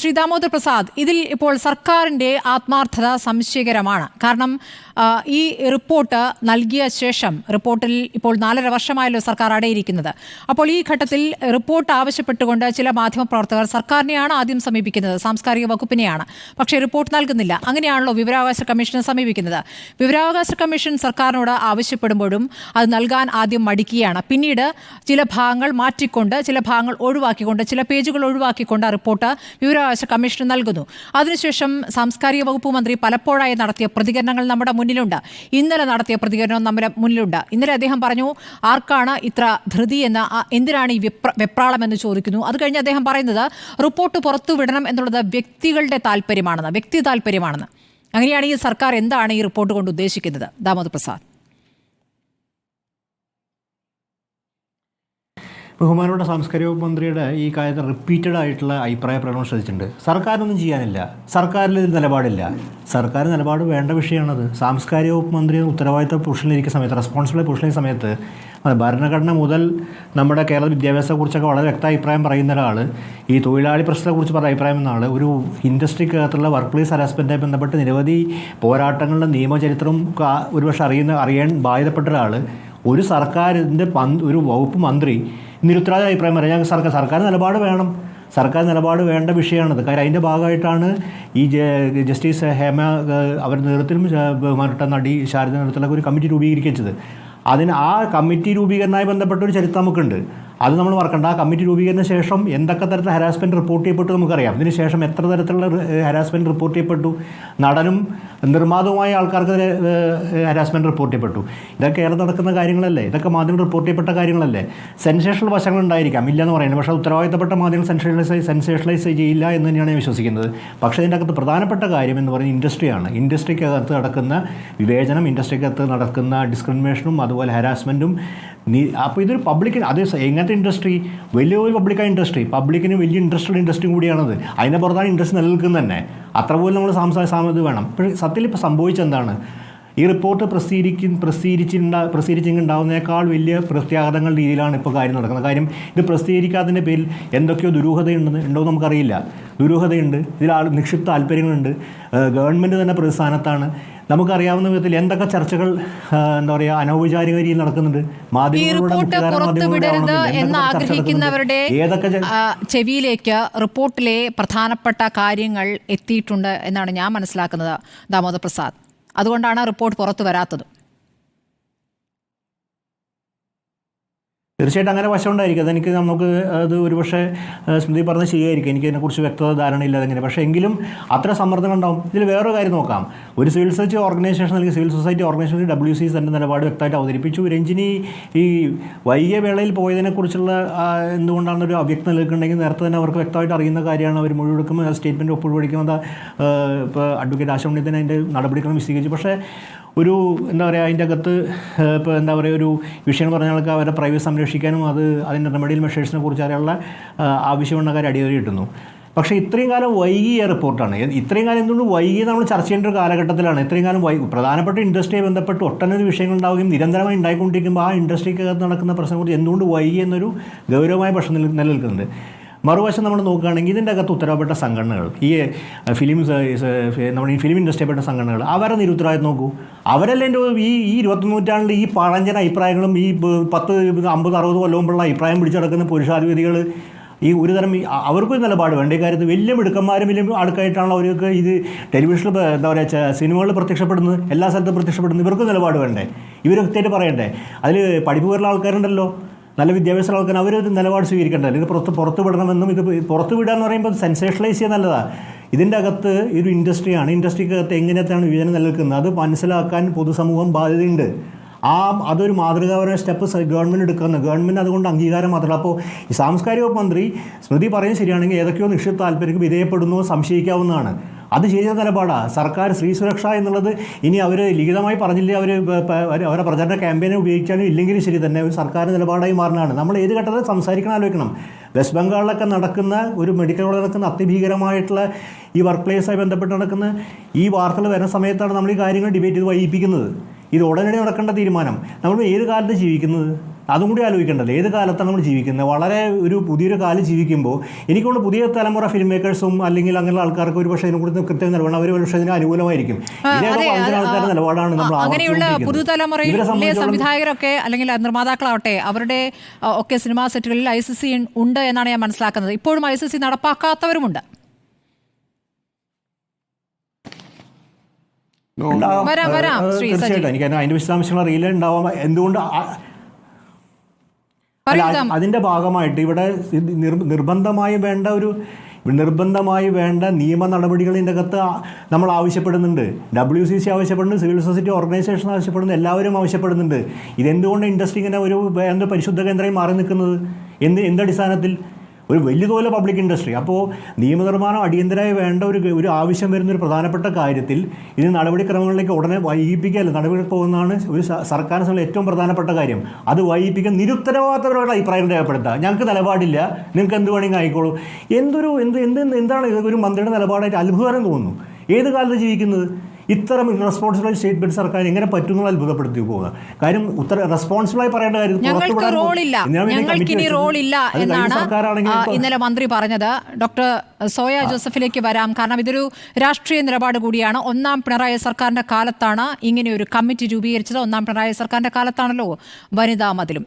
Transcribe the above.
ശ്രീ ദാമോദർ പ്രസാദ് ഇതിൽ ഇപ്പോൾ സർക്കാരിന്റെ ആത്മാർത്ഥത സംശയകരമാണ്. കാരണം ഈ റിപ്പോർട്ട് നൽകിയ ശേഷം റിപ്പോർട്ടിൽ ഇപ്പോൾ നാലര വർഷമായല്ലോ സർക്കാർ അടയിരിക്കുന്നത്. അപ്പോൾ ഈ ഘട്ടത്തിൽ റിപ്പോർട്ട് ആവശ്യപ്പെട്ടുകൊണ്ട് ചില മാധ്യമപ്രവർത്തകർ സർക്കാരിനെയാണ് ആദ്യം സമീപിക്കുന്നത് സാംസ്കാരിക വകുപ്പിനെയാണ്. പക്ഷേ റിപ്പോർട്ട് നൽകുന്നില്ല. അങ്ങനെയാണല്ലോ വിവരാവകാശ കമ്മീഷനെ സമീപിക്കുന്നത്. വിവരാവകാശ കമ്മീഷൻ സർക്കാരിനോട് ആവശ്യപ്പെടുമ്പോഴും അത് നൽകാൻ ആദ്യം മടിക്കുകയാണ്. പിന്നീട് ചില ഭാഗങ്ങൾ മാറ്റിക്കൊണ്ട് ചില ഭാഗങ്ങൾ ഒഴിവാക്കിക്കൊണ്ട് ചില പേജുകൾ ഒഴിവാക്കിക്കൊണ്ട് റിപ്പോർട്ട് വിവരാവകാശ കമ്മീഷന് നൽകുന്നു. അതിനുശേഷം സാംസ്കാരിക വകുപ്പ് മന്ത്രി പലപ്പോഴായി നടത്തിയ പ്രതികരണങ്ങൾ നമ്മുടെ മുന്നിലുണ്ട്. ഇന്നലെ നടത്തിയ പ്രതികരണവും നമ്മുടെ മുന്നിലുണ്ട്. ഇന്നലെ അദ്ദേഹം പറഞ്ഞു ആർക്കാണ് ഇത്ര ധൃതി എന്ന എന്തിനാണ് ഈ വിപ്ര വെപ്രാളം എന്ന് ചോദിക്കുന്നു? അത് കഴിഞ്ഞ് അദ്ദേഹം പറയുന്നത് റിപ്പോർട്ട് പുറത്തുവിടണം എന്നുള്ളത് വ്യക്തികളുടെ താല്പര്യമാണെന്ന് വ്യക്തി താല്പര്യമാണെന്ന്. അങ്ങനെയാണെങ്കിൽ സർക്കാർ എന്താണ് ഈ റിപ്പോർട്ട് കൊണ്ട് ഉദ്ദേശിക്കുന്നത്? ദാമോദർ പ്രസാദ്. ബഹുമാനപ്പെട്ട സാംസ്കാരിക മന്ത്രിയുടെ ഈ കാര്യത്തിൽ റിപ്പീറ്റഡ് ആയിട്ടുള്ള അഭിപ്രായ പ്രകടനം ശ്രദ്ധിച്ചിട്ടുണ്ട്. സർക്കാരൊന്നും ചെയ്യാനില്ല. സർക്കാരിൽ ഒരു നിലപാടില്ല. സർക്കാർ നിലപാട് വേണ്ട വിഷയമാണത്. സാംസ്കാരിക വകുപ്പ് മന്ത്രി ഉത്തരവാദിത്ത പുരുഷനിരിക്കുന്ന സമയത്ത് റെസ്പോൺസിബിൾ പുരുഷനിരിക്കുന്ന സമയത്ത് ഭരണഘടന മുതൽ നമ്മുടെ കേരള വിദ്യാഭ്യാസത്തെക്കുറിച്ചൊക്കെ വളരെ വ്യക്ത അഭിപ്രായം പറയുന്ന ഒരാൾ ഈ തൊഴിലാളി പ്രശ്നത്തെക്കുറിച്ച് പറഞ്ഞ അഭിപ്രായം എന്ന ആൾ ഒരു ഇൻഡസ്ട്രിക്കകത്തുള്ള വർക്ക് പ്ലേസ് ഹരാസ്മെന്റായി ബന്ധപ്പെട്ട് നിരവധി പോരാട്ടങ്ങളുടെ നിയമചരിത്രവും ഒരുപക്ഷെ അറിയുന്ന അറിയാൻ ബാധ്യതപ്പെട്ട ഒരാൾ ഒരു സർക്കാരിന്റെ ഒരു വകുപ്പ് മന്ത്രി നിരുത്തരവാദ അഭിപ്രായം പറയാം. സർക്കാർ സർക്കാർ നിലപാട് വേണം. സർക്കാർ നിലപാട് വേണ്ട വിഷയമാണത്. കാര്യം അതിന്റെ ഭാഗമായിട്ടാണ് ഈ ജസ്റ്റിസ് ഹേമ അവരുടെ നേതൃത്വത്തിലും ബഹുമാനപ്പെട്ട നടി ശാരദ നേതൃത്വത്തിലൊക്കെ ഒരു കമ്മിറ്റി രൂപീകരിച്ചത് അതിന് ആ കമ്മിറ്റി രൂപീകരണവുമായി ബന്ധപ്പെട്ട ഒരു ചരിത്രം നമുക്കുണ്ട്. അത് നമ്മൾ മറക്കണ്ട. ആ കമ്മിറ്റി രൂപീകരണ ശേഷം എന്തൊക്കെ തരത്തിൽ ഹരാസ്മെന്റ് റിപ്പോർട്ട് ചെയ്യപ്പെട്ടു നമുക്കറിയാം. ഇതിന് ശേഷം എത്ര തരത്തിലുള്ള ഹരാസ്മെന്റ് റിപ്പോർട്ട് ചെയ്യപ്പെട്ടു. നടനും നിർമ്മാതവുമായ ആൾക്കാർക്ക് ഹരാസ്മെന്റ് റിപ്പോർട്ട് ചെയ്യപ്പെട്ടു. ഇതൊക്കെ ഏറെ നടക്കുന്ന കാര്യങ്ങളല്ലേ? ഇതൊക്കെ മാധ്യമം റിപ്പോർട്ട് ചെയ്യപ്പെട്ട കാര്യങ്ങളല്ലേ? സെൻസേഷണൽ വശങ്ങൾ ഉണ്ടായിരിക്കാം. ഇല്ലെന്ന് പറയുന്നത് പക്ഷേ ഉത്തരവാദിത്തപ്പെട്ട മാധ്യമം സെൻസേഷണലൈസ് സെൻസേഷണലൈസ് ചെയ്യില്ല എന്ന് തന്നെയാണ് ഞാൻ വിശ്വസിക്കുന്നത്. പക്ഷേ ഇതിന്റെ അകത്ത് പ്രധാനപ്പെട്ട കാര്യം എന്ന് പറയുന്നത് ഇൻഡസ്ട്രിയാണ്. ഇൻഡസ്ട്രിക്കകത്ത് നടക്കുന്ന വിവേചനം ഇൻഡസ്ട്രിക്കകത്ത് നടക്കുന്ന ഡിസ്ക്രിമിനേഷനും അതുപോലെ ഹരാസ്മെന്റും നീ അപ്പോൾ ഇതൊരു പബ്ലിക്കിന് അത് എങ്ങനത്തെ ഇൻഡസ്ട്രി വലിയ ഒരു പബ്ലിക്കായ ഇൻഡസ്ട്രി പബ്ലിക്കിന് വലിയ ഇൻട്രസ്റ്റഡ് ഇൻഡസ്ട്രി കൂടിയാണത്. അതിന്റെ പുറത്താണ് ഇൻട്രസ്റ്റ് നിലനിൽക്കുന്നത് തന്നെ. അത്ര പോലും നമ്മൾ സംസാര സാമത് വേണം. പക്ഷേ സത്യത്തിൽ ഇപ്പോൾ സംഭവിച്ചെന്താണ് ഈ റിപ്പോർട്ട് പ്രസിദ്ധീകരിക്കും പ്രസിദ്ധീകരിച്ചിട്ടുണ്ടാ ഉണ്ടാകുന്നതിനേക്കാൾ വലിയ പ്രത്യാഘാതങ്ങൾ രീതിയിലാണ് ഇപ്പോൾ കാര്യം നടക്കുന്നത്. കാര്യം ഇത് പ്രസിദ്ധീകരിക്കാത്തതിന്റെ പേരിൽ എന്തൊക്കെയോ ദുരൂഹതയുണ്ടെന്ന് ഉണ്ടോ നമുക്കറിയില്ല. ദുരൂഹതയുണ്ട്. ഇതിൽ ആൾ നിക്ഷിപ്ത താല്പര്യങ്ങളുണ്ട്. ഗവൺമെന്റ് തന്നെ പ്രതിസ്ഥാനത്താണ്. നമുക്കറിയാവുന്ന വിധത്തിൽ എന്തൊക്കെ ചർച്ചകൾ എന്താ പറയുക അനൗപചാരിക രീതിയിൽ നടക്കുന്നുണ്ട്? ആഗ്രഹിക്കുന്നവരുടെ ഏതൊക്കെ ചെവിയിലേക്ക് റിപ്പോർട്ടിലെ പ്രധാനപ്പെട്ട കാര്യങ്ങൾ എത്തിയിട്ടുണ്ട് എന്നാണ് ഞാൻ മനസ്സിലാക്കുന്നത് ദാമോദർ പ്രസാദ്. അതുകൊണ്ടാണ് റിപ്പോർട്ട് പുറത്തു വരാത്തത്. തീർച്ചയായിട്ടും അങ്ങനെ വശം ഉണ്ടായിരിക്കും അതെനിക്ക് നമുക്ക് അത് ഒരുപക്ഷെ സ്മൃതി പറഞ്ഞത് ശരിയായിരിക്കും. എനിക്ക് അതിനെക്കുറിച്ച് വ്യക്തത ധാരണയില്ല അതെങ്ങനെ. പക്ഷേ എങ്കിലും അത്ര സമ്മർദ്ദം ഉണ്ടാവും. ഇതിൽ വേറൊരു കാര്യം നോക്കാം. ഒരു സിവിൽ സൊസൈറ്റി ഓർഗനൈസേഷൻ അല്ലെങ്കിൽ civil society organisation W C തന്റെ നിലപാട് വ്യക്തമായിട്ട് അവതരിപ്പിച്ചു. രഞ്ജിനി ഈ വൈകിയ വേളയിൽ പോയതിനെക്കുറിച്ചുള്ള എന്തുകൊണ്ടാണ് ഒരു അവ്യക്തത നിൽക്കുന്നുണ്ടെങ്കിൽ നേരത്തെ തന്നെ അവർക്ക് വ്യക്തമായിട്ട് അറിയുന്ന കാര്യമാണ് അവർ മുഴുവെടുക്കുമ്പോൾ സ്റ്റേറ്റ്മെന്റ് ഒപ്പിടുപിടിക്കുന്നത് ഇപ്പോൾ അഡ്വക്കേറ്റ് ആശുപത്രി അതിന്റെ നടപടിക്രമം വിശദീകരിച്ചു. പക്ഷേ ഒരു എന്താ പറയുക അതിന്റെ അകത്ത് ഇപ്പോൾ എന്താ പറയുക ഒരു വിഷയം എന്ന് പറഞ്ഞാൽ ആൾക്ക് അവരുടെ പ്രൈവസി സംരക്ഷിക്കാനും അത് അതിന്റെ റെമഡിയൽ മെഷേഴ്സിനെ കുറിച്ച് അറിയാനുള്ള ആവശ്യമുള്ള കാര്യം അടിയറി കിട്ടുന്നു. പക്ഷേ ഇത്രയും കാലം വൈകിയ റിപ്പോർട്ടാണ്. ഇത്രയും കാലം എന്തുകൊണ്ട് വൈകി നമ്മൾ ചർച്ച ചെയ്യേണ്ട ഒരു കാലഘട്ടത്തിലാണ്. ഇത്രയും കാലം വൈ പ്രധാനപ്പെട്ട ഇൻഡസ്ട്രിയെ ബന്ധപ്പെട്ട് ഒട്ടനവധി വിഷയങ്ങൾ ഉണ്ടാവുകയും നിരന്തരമായി ഉണ്ടായിക്കൊണ്ടിരിക്കുമ്പോൾ ആ ഇൻഡസ്ട്രിക്കകത്ത് നടക്കുന്ന പ്രശ്നത്തെക്കുറിച്ച് എന്തുകൊണ്ട് വൈകി എന്നൊരു ഗൗരവമായ പ്രശ്നം നില- നിലനിൽക്കുന്നുണ്ട്. മറുവശം നമ്മൾ നോക്കുകയാണെങ്കിൽ ഇതിന്റെ അകത്ത് ഉത്തരവാദപ്പെട്ട സംഘടനകൾ ഈ ഫിലിം നമ്മുടെ ഈ ഫിലിം ഇൻഡസ്ട്രിയിൽപ്പെട്ട സംഘടനകൾ അവരെ നിരുത്തരവാദിത്വം നോക്കൂ. അവരല്ലേ എന്റെ ഈ ഈ ഇരുപത്തി നൂറ്റാണ്ടിൽ ഈ പഴഞ്ചൻ അഭിപ്രായങ്ങളും ഈ പത്ത് അമ്പത് അറുപത് കൊല്ലം മുമ്പുള്ള അഭിപ്രായം പിടിച്ചടക്കുന്ന പുരുഷാധിപതികൾ ഈ ഒരു തരം ഈ അ- അവർക്കൊരു നിലപാട് വേണ്ട. ഈ കാര്യത്തിൽ വലിയ മിടുക്കന്മാരും വലിയ ആൾക്കായിട്ടാണല്ലോ അവർക്ക് ഇത് ടെലിവിഷനിൽ എന്താ പറയുക സിനിമകളിൽ പ്രത്യക്ഷപ്പെടുന്നത് എല്ലാ സ്ഥലത്തും പ്രത്യക്ഷപ്പെടുന്നത്. ഇവർക്ക് നിലപാട് വേണ്ടേ? കൃത്യമായിട്ട് പറയണ്ടേ? അതിൽ പഠിപ്പ് വരുന്ന ആൾക്കാരുണ്ടല്ലോ. നല്ല വിദ്യാഭ്യാസമുള്ള ആൾക്കാർ അവരൊരു നിലപാട് സ്വീകരിക്കേണ്ടത് ഇത് പുറത്ത് പുറത്ത് വിടണമെന്നും ഇത് പുറത്ത് വിടുക എന്ന് പറയുമ്പോൾ സെൻസേഷണലൈസ് ചെയ്യുക നല്ലതാണ് ഇതിന്റെ അകത്ത് ഒരു ഇൻഡസ്ട്രിയാണ് ഇൻഡസ്ട്രിക്കകത്ത് എങ്ങനെയാണ് വിഭജനം നിലനിൽക്കുന്നത്? അത് മനസ്സിലാക്കാൻ പൊതുസമൂഹം ബാധ്യതയുണ്ട്. ആ അതൊരു മാതൃകാപരമായ സ്റ്റെപ്പ് ഗവൺമെന്റ് എടുക്കുന്നത് ഗവൺമെന്റ് അതുകൊണ്ട് അംഗീകാരം മാത്രമല്ല. അപ്പോൾ ഈ സാംസ്കാരിക മന്ത്രി സ്മൃതി പറയുന്നത് ശരിയാണെങ്കിൽ ഏതൊക്കെയോ നിക്ഷിപ്ത താല്പര്യക്ക് വിധേയപ്പെടുന്നു സംശയിക്കാവുന്നതാണ്. അത് ശരിയായ നിലപാടാണ് സർക്കാർ സ്ത്രീ സുരക്ഷ എന്നുള്ളത് ഇനി അവർ ലിഖിതമായി പറഞ്ഞില്ല അവർ അവരുടെ പ്രചാരണ ക്യാമ്പയിനെ ഉപയോഗിക്കാനും ഇല്ലെങ്കിലും ശരി തന്നെ ഒരു സർക്കാർ നിലപാടായി മാറുന്നതാണ്. നമ്മൾ ഏത് ഘട്ടത്തിൽ സംസാരിക്കണം ആലോചിക്കണം. വെസ്റ്റ് ബംഗാളിലൊക്കെ നടക്കുന്ന ഒരു മെഡിക്കൽ കോളേജ് നടക്കുന്ന അതിഭീകരമായിട്ടുള്ള ഈ വർക്ക് പ്ലേസുമായി ബന്ധപ്പെട്ട് നടക്കുന്ന ഈ വാർത്തകൾ വരുന്ന സമയത്താണ് നമ്മൾ ഈ കാര്യങ്ങൾ ഡിബേറ്റ് ചെയ്ത് വൈകിപ്പിക്കുന്നത്. ഇത് ഉടനടി നടക്കേണ്ട തീരുമാനം. നമ്മൾ ഏത് കാലത്ത് ജീവിക്കുന്നത്? അതും കൂടി ആലോചിക്കേണ്ടത് ഏത് കാലത്താണ് നമ്മൾ ജീവിക്കുന്നത്? വളരെ ഒരു പുതിയൊരു കാലം ജീവിക്കുമ്പോൾ എനിക്കുള്ള പുതിയ തലമുറ ഫിലിം മേക്കേഴ്സും അല്ലെങ്കിൽ അങ്ങനെയുള്ള ആൾക്കാർക്ക് ഒരു പക്ഷേ ഇതിനെക്കുറിച്ച് കൃത്യം നൽകണം അവർ പക്ഷേ അതിന് അനുകൂലമായിരിക്കും. ആൾക്കാരുടെ നിലപാടാണ് നമ്മൾ അങ്ങനെയുള്ള പുതുതലമുറയിലെ സംവിധായകരൊക്കെ അല്ലെങ്കിൽ നിർമ്മാതാക്കളാവട്ടെ അവരുടെ ഒക്കെ സിനിമാ സെറ്റുകളിൽ ഐ സി സി ഉണ്ട് എന്നാണ് ഞാൻ മനസ്സിലാക്കുന്നത്. ഇപ്പോഴും ഐ സി സി നടപ്പാക്കാത്തവരുമുണ്ട്. വരാം, വരാം, തീർച്ചയായിട്ടും. എനിക്ക് അതിന്റെ വിശദാംശങ്ങൾ അറിയില്ല. ഉണ്ടാവാം. എന്തുകൊണ്ട്. അതിന്റെ ഭാഗമായിട്ട് ഇവിടെ നിർബന്ധമായി വേണ്ട ഒരു നിർബന്ധമായി വേണ്ട നിയമ നടപടികളിന്റെ അകത്ത് നമ്മൾ ആവശ്യപ്പെടുന്നുണ്ട്. ഡബ്ല്യു സി സി ആവശ്യപ്പെടുന്നുണ്ട് സിവിൽ സൊസൈറ്റി ഓർഗനൈസേഷൻ ആവശ്യപ്പെടുന്നു എല്ലാവരും ആവശ്യപ്പെടുന്നുണ്ട്. ഇതെന്തുകൊണ്ട് ഇൻഡസ്ട്രി ഇങ്ങനെ ഒരു പരിശുദ്ധ കേന്ദ്രമായി മാറി നിൽക്കുന്നത്? എന്ത് എന്തടിസ്ഥാനത്തിൽ ഒരു വലിയ തോതിലെ പബ്ലിക് ഇൻഡസ്ട്രി അപ്പോൾ നിയമനിർമ്മാണം അടിയന്തരമായി വേണ്ട ഒരു ഒരു ആവശ്യം വരുന്ന ഒരു പ്രധാനപ്പെട്ട കാര്യത്തിൽ ഇത് നടപടിക്രമങ്ങളിലേക്ക് ഉടനെ വൈകിപ്പിക്കുകയല്ല നടപടി പോകുന്നതാണ് ഒരു സർക്കാർ സംബന്ധിച്ച് ഏറ്റവും പ്രധാനപ്പെട്ട കാര്യം. അത് വൈകിപ്പിക്കാൻ നിരുത്തരവാദിത്തപരമായ അഭിപ്രായം രേഖപ്പെടുത്തുക. ഞങ്ങൾക്ക് നിലപാടില്ല. നിങ്ങൾക്ക് എന്ത് വേണമെങ്കിൽ ആയിക്കോളൂ. എന്തൊരു എന്ത് എന്ത് എന്താണ് ഒരു മന്ത്രിയുടെ നിലപാടായിട്ട് അത്ഭുതകരം തോന്നുന്നു. ഏത് കാലത്ത് ജീവിക്കുന്നത്? ഇത്തരം റെസ്പോൺസിബിൾ സ്റ്റേറ്റ്മെന്റ് സർക്കാർ എങ്ങനെ പറ്റുന്നുള്ള അത്ഭുതപ്പെടുത്തി പോകുക കാര്യം ഉത്തര റെസ്പോൺസിബിളായി പറയേണ്ട കാര്യം ഞങ്ങൾക്ക് റോളില്ല. ഞങ്ങൾക്ക് ഇനി റോളില്ല എന്നാണ് ഇന്നലെ മന്ത്രി പറഞ്ഞത്. ഡോക്ടർ സോയ ജോസഫിലേക്ക് വരാം. കാരണം ഇതൊരു രാഷ്ട്രീയ നിലപാട് കൂടിയാണ്. ഒന്നാം പിണറായി സർക്കാരിന്റെ കാലത്താണ് ഇങ്ങനെ ഒരു കമ്മിറ്റി രൂപീകരിച്ചത്. ഒന്നാം പിണറായി സർക്കാരിന്റെ കാലത്താണല്ലോ വനിതാ മതിലും.